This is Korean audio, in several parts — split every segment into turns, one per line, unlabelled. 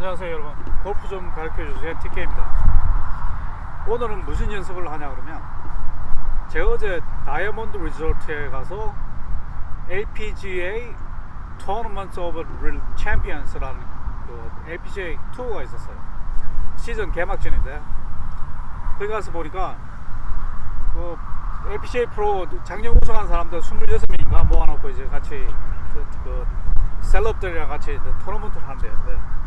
안녕하세요 여러분. 골프 좀 가르쳐주세요. TK입니다. 오늘은 무슨 연습을 하냐 그러면 제가 어제 다이아몬드 리조트에 가서 APGA Tournament of Champions라는 그 APGA 투어가 있었어요. 시즌 개막전인데 거기 가서 보니까 그 APGA 프로 작년 우승한 사람들 26명인가 모아놓고 이제 같이 그, 그 셀럽들이랑 같이 토너먼트를 하는데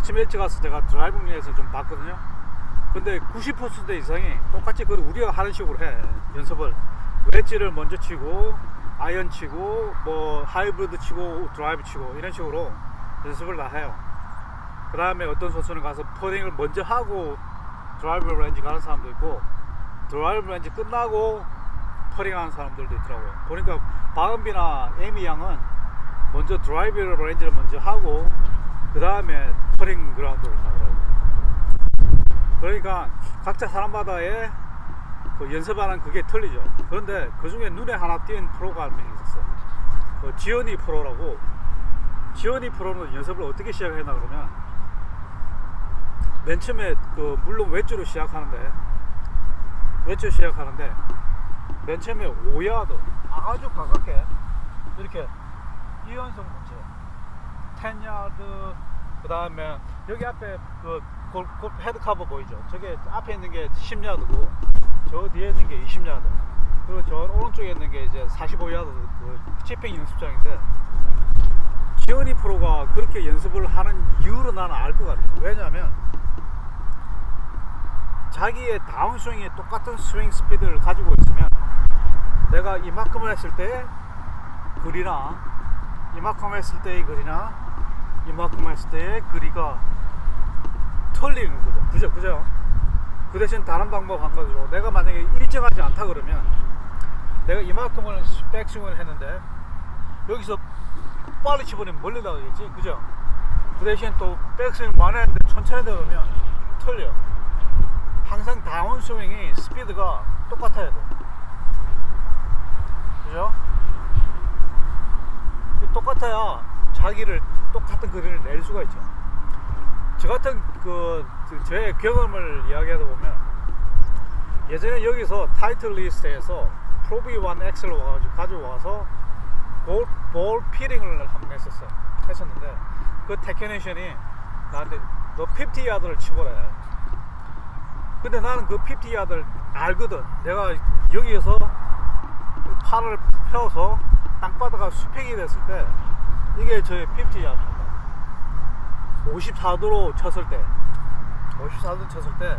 아침 일찍 가서 제가 드라이빙에서 좀 봤거든요. 근데 90% 이상이 똑같이 그 우리가 하는 식으로 해 연습을 웨지를 먼저 치고 아이언 치고 뭐 하이브리드 치고 드라이브 치고 이런 식으로 연습을 다 해요. 그 다음에 어떤 선수는 가서 퍼딩을 먼저 하고 드라이브 렌지 가는 사람도 있고 드라이브 렌지 끝나고 퍼링하는 사람들도 있더라고요. 보니까 바은비나 에미 양은 먼저 드라이브 렌지를 먼저 하고 그 다음에 퍼링 그라운드를 가더라고요. 그러니까 각자 사람마다의 그 연습하는 그게 틀리죠. 그런데 그 중에 눈에 하나 한명 있었어요. 그 지연이 프로라고 지연이 프로는 연습을 어떻게 시작했나 그러면 맨 처음에 그 물론 외주로 시작하는데 외주 시작하는데 맨 처음에 5야드 아주 가깝게 이렇게 이연속 문제 10야드 그 다음에 여기 앞에 그 골, 골 헤드 커버 보이죠? 저게 앞에 있는 게 10야드고 저 뒤에 있는 게 20야드. 그리고 저 오른쪽에 있는 게 이제 45야드 그 치핑 연습장인데 지원이 프로가 그렇게 연습을 하는 이유를 나는 알 것 같아요. 왜냐하면 자기의 다운스윙이 똑같은 스윙 스피드를 가지고 있으면 내가 이만큼을 했을 때 글이나 이만큼 했을 때의 글이나 이만큼 했을 때의 글이가 틀리는 거죠. 그죠? 그죠? 그 대신 다른 방법 한 가지로 내가 만약에 일정하지 않다 그러면 내가 이만큼을 백스윙을 했는데 여기서 빨리 치버리면 멀리 나가겠지. 그죠? 그 대신 또 백스윙 많이 했는데 천천히 들어오면 틀려. 항상 다운스윙이 스피드가 똑같아야 돼. 그죠? 똑같아야 자기를 똑같은 그림을 낼 수가 있죠. 저 같은 그, 제 경험을 이야기하다 보면 예전에 여기서 타이틀 리스트에서 프로비 1 X를 와가지고 가져와서 볼, 볼 피링을 한번 했었어요. 했었는데 그 테크니션이 나한테 너 50야드를 치보래. 근데 나는 그 50야드를 알거든. 내가 여기에서 팔을 펴서 땅바닥가 수평이 됐을 때 이게 저의 50야드입니다. 54도로 쳤을 때 54도 쳤을 때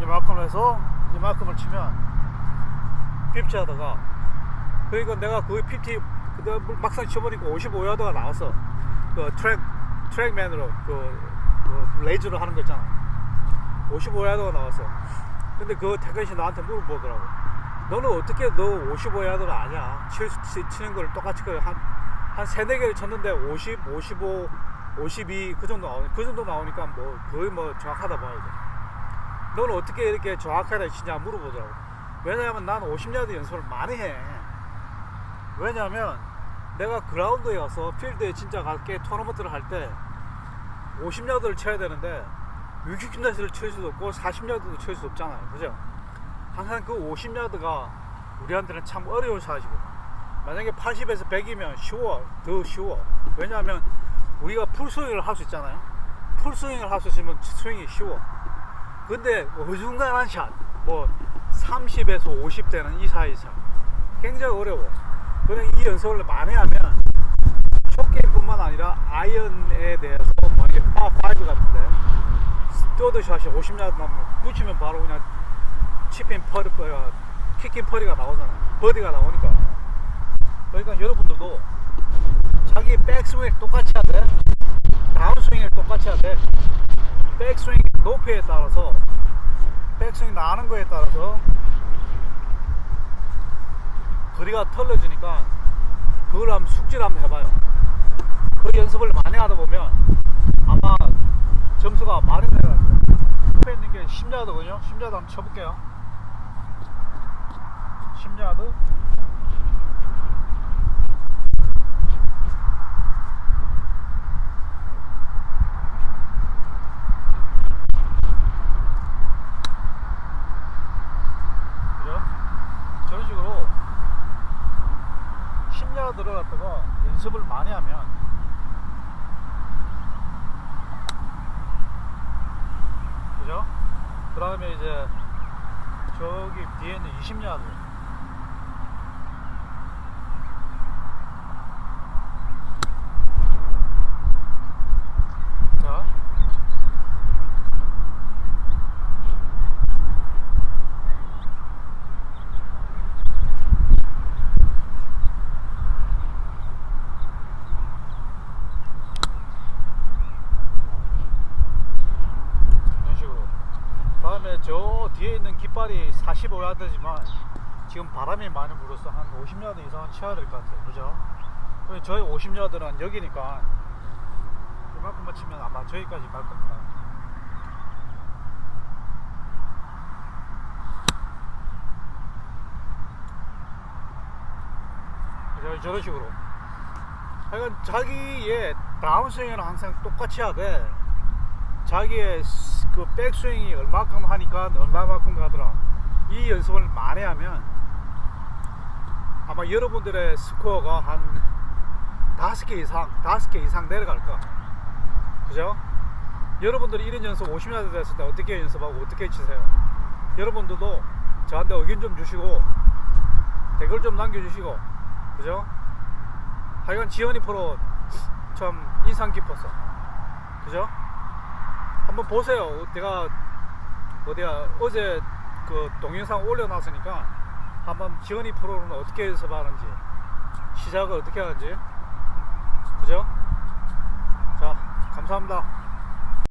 이만큼 해서 이만큼을 치면 50야드가 그러니까 내가 그 50, 그 막상 쳐보니까 55야드가 나왔어. 그 트랙, 트랙맨으로 그, 그 레이저로 하는 거 있잖아. 55야드가 나왔어. 근데 그 테크니션 나한테 물어보더라고. 너는 어떻게 너 55야드를 아냐? 치, 치, 치는 걸 똑같이 그 한, 한 세네 개를 쳤는데 50, 55, 52 그 정도 나오니 그 정도 나오니까 뭐 거의 뭐 정확하다 봐야죠. 너는 어떻게 이렇게 정확하게 치냐 물어보더라고. 왜냐하면 나는 50야드 연습을 많이 해. 왜냐하면 내가 그라운드에 가서 필드에 진짜 갈게 토너먼트를 할 때 50야드를 쳐야 되는데 60야드를 칠 수도 없고 40야드도 칠 수 없잖아요. 그죠? 항상 그 50야드가 우리한테는 참 어려운 샷이거든. 만약에 80에서 100이면 쉬워, 더 쉬워. 왜냐하면 우리가 풀스윙을 할 수 있잖아요. 풀스윙을 할 수 있으면 스윙이 쉬워. 근데 어중간한 샷, 뭐 30에서 50대는 이 사이 샷, 굉장히 어려워. 그냥 이 연습을 많이 하면 숏게임뿐만 아니라 아이언에 대해서 만약에 파5 같은데 스토드샷이 50야드 나면 붙이면 바로 그냥 치핀 퍼리, 어, 킥킨 퍼리가 나오잖아. 버디가 나오니까. 그러니까 여러분들도 자기 백스윙 똑같이 해야 돼. 다운스윙을 똑같이 돼. 백스윙 높이에 따라서 백스윙 나는 거에 따라서 거리가 털려지니까 그걸 한번 숙지를 한번 해봐요. 그 연습을 많이 하다 보면 아마 점수가 많이 내려갈 거예요. 옆에 있는 게 10야드거든요. 10야드 한번 쳐볼게요. 10야드. 20야드를 갖다가 연습을 많이 하면 그죠? 그 다음에 이제 저기 뒤에 있는 20야드 자 이런 식으로 다음에 저 뒤에 있는 깃발이 45야드지만 지금 바람이 많이 불어서 한 50야드 이상은 쳐야 될 것 같아요 그죠? 저희 50야드는 여기니까 이만큼만 치면 아마 저기까지 갈 겁니다 그죠? 저런 식으로 하여간 자기의 다운스윙은 항상 똑같이 돼 자기의 스- 그 백스윙이 얼마큼 하니까 얼마만큼 가더라. 이 연습을 많이 하면 아마 여러분들의 스코어가 한 다섯 개 이상, 다섯 개 이상 내려갈 거. 그죠? 여러분들이 이런 연습 50야드 됐을 때 어떻게 연습하고 어떻게 치세요? 여러분들도 저한테 의견 좀 주시고 댓글 좀 남겨주시고 그죠? 하여간 지현이 프로 참 인상 깊었어. 그죠? 한번 보세요. 제가 어디야 어제 그 동영상 올려놨으니까 한번 지원이 프로는 어떻게 연습하는지 시작을 어떻게 하는지 그죠? 자 감사합니다.